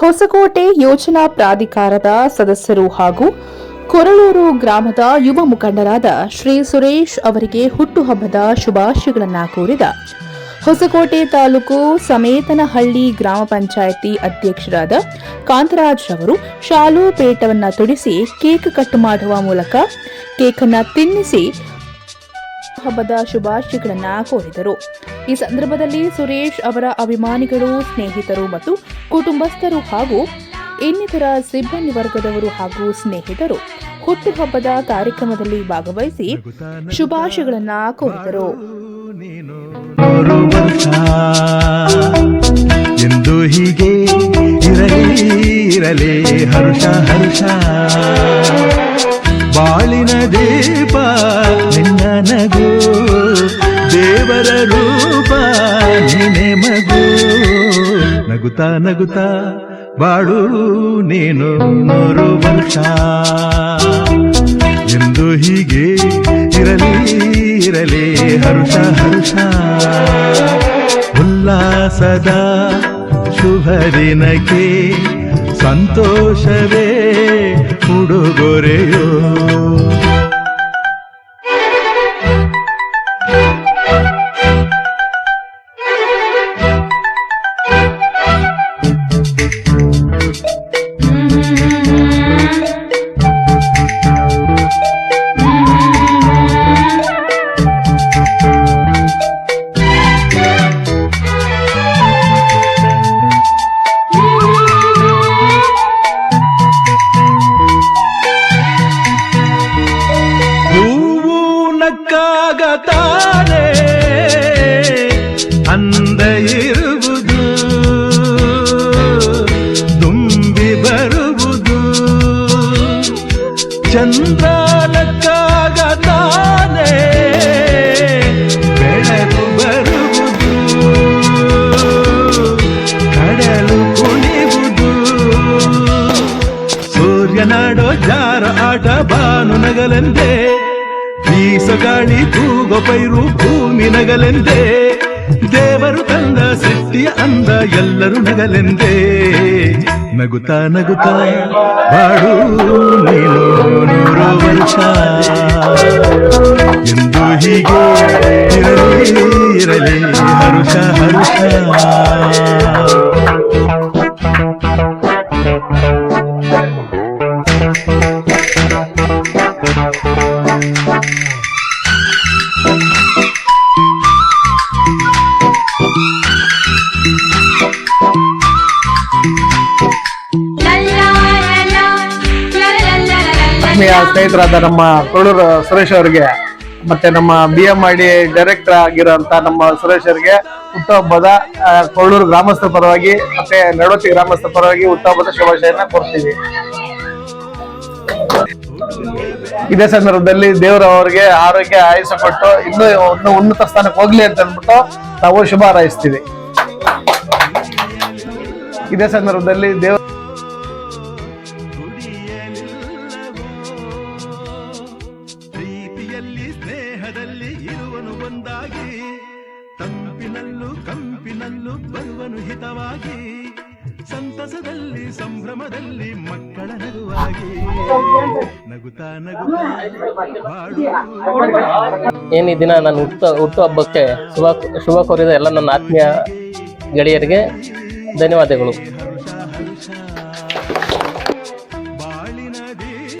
ಹೊಸಕೋಟೆ ಯೋಜನಾ ಪ್ರಾಧಿಕಾರದ ಸದಸ್ಯರು ಹಾಗೂ ಕೊರಳೂರು ಗ್ರಾಮದ ಯುವ ಮುಖಂಡರಾದ ಶ್ರೀ ಸುರೇಶ್ ಅವರಿಗೆ ಹುಟ್ಟುಹಬ್ಬದ ಶುಭಾಶಯಗಳನ್ನು ಕೋರಿದ ಹೊಸಕೋಟೆ ತಾಲೂಕು ಸಮೇತನಹಳ್ಳಿ ಗ್ರಾಮ ಪಂಚಾಯಿತಿ ಅಧ್ಯಕ್ಷರಾದ ಕಾಂತರಾಜ್ ಅವರು ಶಾಲು ಪೇಟವನ್ನು ತೊಡಿಸಿ ಕೇಕ್ ಕಟ್ ಮಾಡುವ ಮೂಲಕ ಕೇಕನ್ನು ತಿನ್ನಿಸಿ ಹಬ್ಬದ ಶುಭಾಶಯಗಳನ್ನು ಕೋರಿದರು. ಈ ಸಂದರ್ಭದಲ್ಲಿ ಸುರೇಶ್ ಅವರ ಅಭಿಮಾನಿಗಳು, ಸ್ನೇಹಿತರು ಮತ್ತು ಕುಟುಂಬಸ್ಥರು ಹಾಗೂ ಇನ್ನಿತರ ಸಿಬ್ಬಂದಿ ವರ್ಗದವರು ಹಾಗೂ ಸ್ನೇಹಿತರು ಹುಟ್ಟುಹಬ್ಬದ ಕಾರ್ಯಕ್ರಮದಲ್ಲಿ ಭಾಗವಹಿಸಿ ಶುಭಾಶಯಗಳನ್ನ ಕೋರಿದರು. ಎಂದು ಹೀಗೆ ಇರಲಿ ಇರಲಿ, ಹರ್ಷ ಹರ್ಷ. ಬಾಳಿನ ದೀಪ, ನಿನ್ನ ನಗು, ದೇವರ ರೂಪ ನಿನೆ ನಗುತ್ತಾ ನಗುತ್ತಾ ಬಾಳು ನೀನು ನೂರು ವರ್ಷ ಎಂದು ಹೀಗೆ ಇರಲಿ ಇರಲಿ, ಹರುಷ ಹರುಷ. ಉಲ್ಲಾಸದ ಶುಭ ದಿನಕ್ಕೆ ಸಂತೋಷವೇ ಉಡುಗೊರೆಯೋ. ಚಂದ್ರ ನಕ್ಕಾಗ ತಾನೇ ಬೆಳಕು ಬರುವುದು ಕಡಲು ಕುಣಿವುದು ಸೂರ್ಯನಾಡೋ ಜಾರ ಆಟ ಬಾನು ನಗಲೆಂದೇ ಬೀಸಗಾಳಿ ತೂಗೋ ಪೈರು ಭೂಮಿ ನಗಲೆಂದೇ ದೇವರು ತಂದ ಸೃಷ್ಟಿಯ ಅಂದ ಎಲ್ಲರೂ ನಗಲೆಂದೇ ನಗುತ್ತಾ ನಗುತ್ತಾ ಬಾಡು ನೀನು ನೂರು ವರ್ಷ ಎಂದು ಹೀಗೆ ಇರಲಿ ಇರಲಿ ಹರುಷ ಹರುಷ ಆತ್ಮೀಯ ಸ್ನೇಹಿತರಾದ ನಮ್ಮ ಕೊಳೂರು ಸುರೇಶ್ ಅವರಿಗೆ ಮತ್ತೆ ನಮ್ಮ B M I D director ಆಗಿರೋಂತ ನಮ್ಮ ಸುರೇಶ್ ಅವರಿಗೆ ಹುಟ್ಟುಹಬ್ಬದ ಕೊಳೂರು ಗ್ರಾಮಸ್ಥರ ಪರವಾಗಿ ಮತ್ತೆ ನಡವತಿ ಗ್ರಾಮಸ್ಥರ ಪರವಾಗಿ ಹುಟ್ಟುಹಬ್ಬದ ಶುಭಾಶಯನ ಕೊಡ್ತೀವಿ ಇದೇ ಸಂದರ್ಭದಲ್ಲಿ ದೇವರ ಅವರಿಗೆ ಆರೋಗ್ಯ ಆಯುಷ ಕೊಟ್ಟು ಇನ್ನೂ ಉನ್ನತ ಸ್ಥಾನಕ್ಕೆ ಹೋಗ್ಲಿ ಅಂತ ಅಂದ್ಬಿಟ್ಟು ನಾವು ಶುಭ ಹಾರೈಸ್ತೀವಿ. ಇದೇ ಸಂದರ್ಭದಲ್ಲಿ ದೇವ ಸ್ನೇಹದಲ್ಲಿ ಇರುವನು ಒಂದಾಗಿ, ತಂಪಿನಲ್ಲೂ ಕಂಪಿನಲ್ಲೂ ಬರುವನು ಹಿತವಾಗಿ, ಸಂತಸದಲ್ಲಿ, ಸಂಭ್ರಮದಲ್ಲಿ ಮಕ್ಕಳ ನಗುವಾಗಿ. ನಗುತ್ತಾ ನಗುತ್ತಾ ಏನು ದಿನ ನಾನು ಹುಟ್ಟು ಹುಟ್ಟು ಹಬ್ಬಕ್ಕೆ ಶುಭ ಶುಭ ಕೋರಿದ ಎಲ್ಲ ನನ್ನ ಆತ್ಮೀಯ ಗೆಳೆಯರಿಗೆ ಧನ್ಯವಾದಗಳು.